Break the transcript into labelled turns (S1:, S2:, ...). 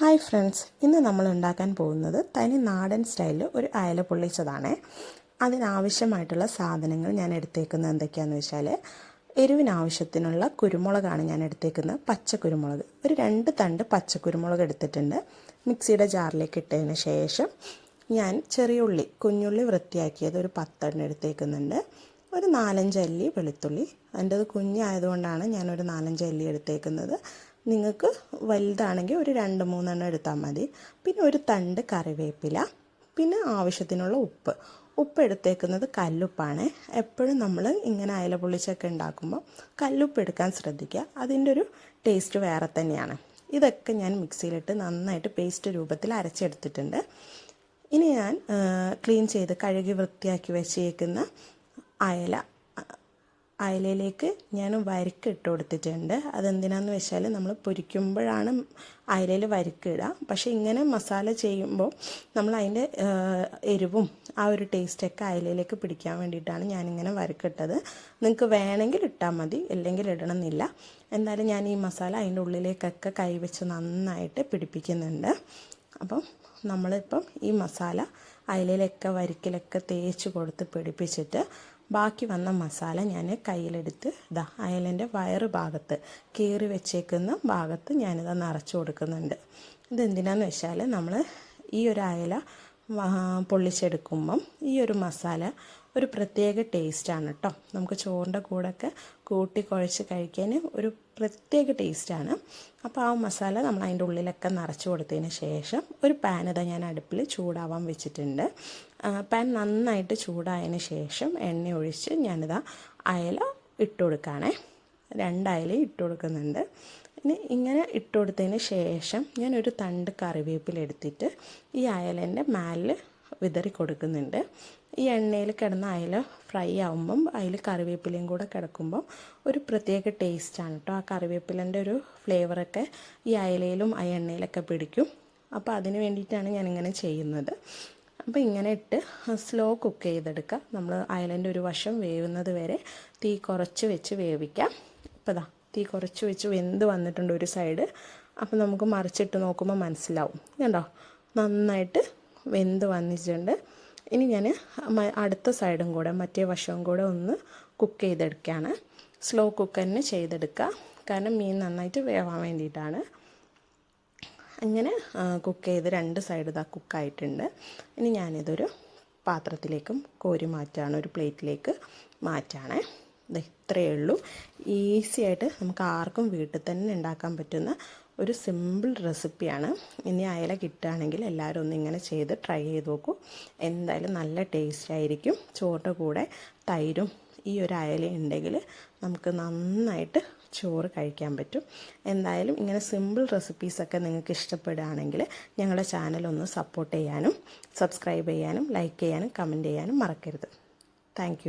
S1: Hi friends ഇന്ന് നമ്മൾ ഉണ്ടാക്കാൻ പോകുന്നത് തനി നാടൻ സ്റ്റൈലിൽ ഒരു അയല പൊള്ളിച്ചതാണ്. അതിനാവശ്യമായിട്ടുള്ള സാധനങ്ങൾ ഞാൻ എടുത്തേക്കുന്നത് എന്തൊക്കെയാണെന്ന് വെച്ചാൽ എരിവിനാവശ്യത്തിനുള്ള കുരുമുളകാണ് ഞാൻ എടുത്തേക്കുന്നത്. പച്ചക്കുരുമുളക് ഒരു രണ്ട് തണ്ട് പച്ചക്കുരുമുളക് എടുത്തിട്ടുണ്ട്. മിക്സിയുടെ ജാറിലേക്ക് ഇട്ടതിന് ശേഷം ഞാൻ ചെറിയ ഉള്ളി കുഞ്ഞുള്ളി വൃത്തിയാക്കിയത് ഒരു പത്തെണ്ണം എടുത്തേക്കുന്നുണ്ട്. ഒരു നാലഞ്ച് അല്ലി വെളുത്തുള്ളി. അത് കുഞ്ഞായതുകൊണ്ടാണ് ഞാനൊരു നാലഞ്ച് അല്ലി എടുത്തേക്കുന്നത്. നിങ്ങൾക്ക് വലുതാണെങ്കിൽ ഒരു രണ്ട് മൂന്നെണ്ണം എടുത്താൽ മതി. പിന്നെ ഒരു തണ്ട് കറിവേപ്പില പിന്നെ ആവശ്യത്തിനുള്ള ഉപ്പ്. ഉപ്പ് എടുത്തേക്കുന്നത് കല്ലുപ്പാണ്. എപ്പോഴും നമ്മൾ ഇങ്ങനെ അയല പൊള്ളിച്ചൊക്കെ ഉണ്ടാക്കുമ്പോൾ കല്ലുപ്പ് എടുക്കാൻ ശ്രദ്ധിക്കുക. അതിന്റെ ഒരു ടേസ്റ്റ് വേറെ തന്നെയാണ്. ഇതൊക്കെ ഞാൻ മിക്സിയിലിട്ട് നന്നായിട്ട് പേസ്റ്റ് രൂപത്തിൽ അരച്ചെടുത്തിട്ടുണ്ട്. ഇനി ഞാൻ ക്ലീൻ ചെയ്ത് കഴുകി വൃത്തിയാക്കി വെച്ചേക്കുന്ന അയല അയലയിലേക്ക് ഞാൻ വരിക്ക് ഇട്ട് കൊടുത്തിട്ടുണ്ട്. അതെന്തിനാന്ന് വെച്ചാൽ നമ്മൾ പൊരിക്കുമ്പോഴാണ് അയലയിൽ വരിക്ക് ഇടുക പക്ഷേ ഇങ്ങനെ മസാല ചെയ്യുമ്പോൾ നമ്മൾ അതിന്റെ എരിവും ആ ഒരു ടേസ്റ്റൊക്കെ അയലയിലേക്ക് പിടിക്കാൻ വേണ്ടിയിട്ടാണ് ഞാനിങ്ങനെ വരക്കിട്ടത് നിങ്ങൾക്ക് വേണമെങ്കിൽ ഇട്ടാൽ മതി അല്ലെങ്കിൽ ഇടണമെന്നില്ല. എന്തായാലും ഞാൻ ഈ മസാല അതിന്റെ ഉള്ളിലേക്കൊക്കെ കൈവച്ച് നന്നായിട്ട് പിടിപ്പിക്കുന്നുണ്ട്. അപ്പം നമ്മളിപ്പം ഈ മസാല അയലയിലൊക്കെ വരിക്കലൊക്കെ തേച്ച് കൊടുത്ത് പിടിപ്പിച്ചിട്ട് ബാക്കി വന്ന മസാല ഞാൻ കയ്യിലെടുത്ത് ഇതാ അയലന്റെ വയറ് ഭാഗത്ത് കീറി വെച്ചേക്കുന്ന ഭാഗത്ത് ഞാനിത് നിറച്ച് കൊടുക്കുന്നുണ്ട്. ഇതെന്തിനാന്ന് വെച്ചാൽ നമ്മൾ ഈ ഒരു അയല പൊള്ളിച്ചെടുക്കുമ്പം ഈ ഒരു മസാല ഒരു പ്രത്യേക ടേസ്റ്റാണ് കേട്ടോ നമുക്ക് ചോറിന്റെ കൂടെയൊക്കെ കൂട്ടി കുഴച്ച് കഴിക്കാൻ ഒരു പ്രത്യേക ടേസ്റ്റാണ്. അപ്പോൾ ആ മസാല നമ്മൾ അതിന്റെ ഉള്ളിലൊക്കെ നിറച്ച് കൊടുത്തതിന് ശേഷം ഒരു പാൻ ഇതാ ഞാൻ അടുപ്പിൽ ചൂടാവാൻ വെച്ചിട്ടുണ്ട്. പാൻ നന്നായിട്ട് ചൂടായതിന് ശേഷം എണ്ണ ഒഴിച്ച് ഞാനിതാ അയല ഇട്ട് കൊടുക്കുകയാണേ രണ്ടയല ഇട്ട് കൊടുക്കുന്നുണ്ട്. ഇനി ഇങ്ങനെ ഇട്ട് കൊടുത്തതിന് ശേഷം ഞാനൊരു തണ്ട് കറിവേപ്പില എടുത്തിട്ട് ഈ അയലന്റെ മേലിൽ വിതറി കൊടുക്കുന്നുണ്ട്. ഈ എണ്ണയിൽ കിടന്ന അയൽ ഫ്രൈ ആകുമ്പം അതിൽ കറിവേപ്പിലയും കൂടെ കിടക്കുമ്പം ഒരു പ്രത്യേക ടേസ്റ്റാണ് കേട്ടോ ആ കറിവേപ്പിലന്റെ ഒരു ഫ്ലേവറൊക്കെ ഈ അയലയിലും ആ എണ്ണയിലൊക്കെ പിടിക്കും. അപ്പോൾ അതിന് വേണ്ടിയിട്ടാണ് ഞാനിങ്ങനെ ചെയ്യുന്നത്. അപ്പോൾ ഇങ്ങനെ ഇട്ട് സ്ലോ കുക്ക് ചെയ്തെടുക്കുക. നമ്മൾ അയലന്റെ ഒരു വശം വേവുന്നത് വരെ തീ കുറച്ച് വെച്ച് വേവിക്കാം. ഇപ്പോൾ ഇതാ തീ കുറച്ച് വെച്ച് വെന്ത് വന്നിട്ടുണ്ട് ഒരു സൈഡ് അപ്പോൾ നമുക്ക് മറിച്ചിട്ട് നോക്കുമ്പോൾ മനസ്സിലാവും. കണ്ടോ? നന്നായിട്ട് വെന്ത് വന്നിട്ടുണ്ട്. ഇനി ഞാൻ അടുത്ത സൈഡും കൂടെ മറ്റേ വശവും കൂടെ ഒന്ന് കുക്ക് ചെയ്തെടുക്കുകയാണ് സ്ലോ കുക്ക് തന്നെ ചെയ്തെടുക്കുക. കാരണം മീൻ നന്നായിട്ട് വേവാൻ വേണ്ടിയിട്ടാണ്. അങ്ങനെ കുക്ക് ചെയ്ത് രണ്ട് സൈഡ് ഇതാ കുക്കായിട്ടുണ്ട് ഇനി ഞാനിതൊരു പാത്രത്തിലേക്കും കോരി മാറ്റാണ്. ഒരു പ്ലേറ്റിലേക്ക് മാറ്റാണേ. ഇത്രയേ ഉള്ളൂ. ഈസി ആയിട്ട് നമുക്ക് ആർക്കും വീട്ടിൽ തന്നെ ഉണ്ടാക്കാൻ പറ്റുന്ന ഒരു സിമ്പിൾ റെസിപ്പിയാണ് ഇനി അയല കിട്ടുകയാണെങ്കിൽ എല്ലാവരും ഒന്ന് ഇങ്ങനെ ചെയ്ത് ട്രൈ ചെയ്ത് നോക്കൂ. എന്തായാലും നല്ല ടേസ്റ്റ് ആയിരിക്കും. ചോറിന്റെ കൂടെ തൈരും ഈ ഒരു അയല ഉണ്ടെങ്കിൽ നമുക്ക് നന്നായിട്ട് ചോറ് കഴിക്കാൻ പറ്റും. എന്തായാലും ഇങ്ങനെ സിമ്പിൾ റെസിപ്പീസൊക്കെ നിങ്ങൾക്ക് ഇഷ്ടപ്പെടുകയാണെങ്കിൽ ഞങ്ങളുടെ ചാനൽ ഒന്ന് സപ്പോർട്ട് ചെയ്യാനും സബ്സ്ക്രൈബ് ചെയ്യാനും ലൈക്ക് ചെയ്യാനും കമന്റ് ചെയ്യാനും മറക്കരുത്. താങ്ക്